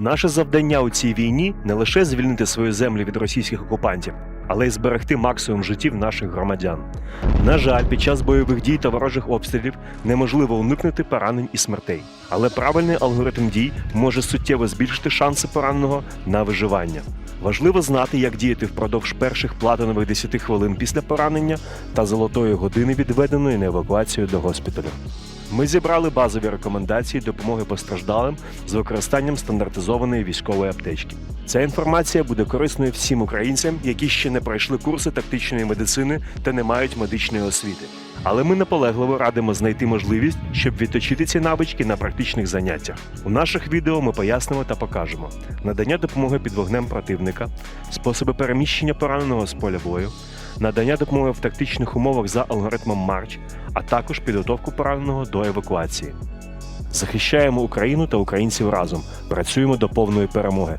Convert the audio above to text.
Наше завдання у цій війні не лише звільнити свою землю від російських окупантів, але й зберегти максимум життів наших громадян. На жаль, під час бойових дій та ворожих обстрілів неможливо уникнути поранень і смертей. Але правильний алгоритм дій може суттєво збільшити шанси пораненого на виживання. Важливо знати, як діяти впродовж перших платинових 10 хвилин після поранення та золотої години, відведеної на евакуацію до госпіталю. Ми зібрали базові рекомендації допомоги постраждалим з використанням стандартизованої військової аптечки. Ця інформація буде корисною всім українцям, які ще не пройшли курси тактичної медицини та не мають медичної освіти. Але ми наполегливо радимо знайти можливість, щоб відточити ці навички на практичних заняттях. У наших відео ми пояснимо та покажемо надання допомоги під вогнем противника, способи переміщення пораненого з поля бою, надання допомоги в тактичних умовах за алгоритмом Марч, а також підготовку пораненого до евакуації. Захищаємо Україну та українців разом. Працюємо до повної перемоги.